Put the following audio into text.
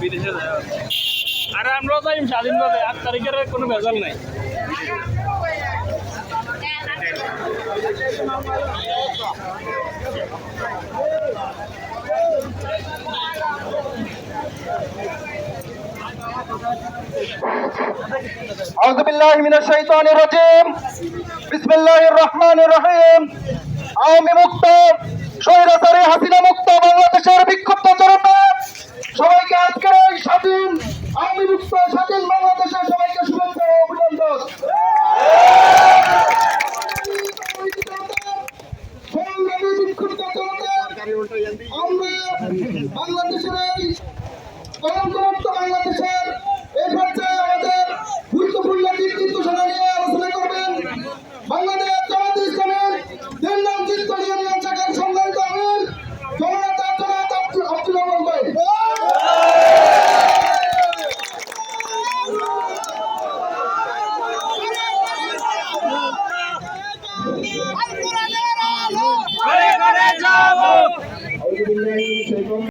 বিদেশে আরে আমরাও যাই স্বাধীনভাবে আট তারিখের কোনো ভেজাল নাই أعوذ بالله من الشيطان الرجيم بسم الله الرحمن الرحيم আওয়ামী মুক্ত, স্বৈরাচারী হাসিনা মুক্ত, বাংলাদেশের বিক্ষুব্ধ জনতা। সবাইকে আজকের এই স্বাধীন আওয়ামী মুক্ত, স্বাধীন বাংলাদেশের সবাইকে শুভেচ্ছা ও অভিনন্দন। আমরা বাংলাদেশের এই ঘরে ঘরে যাব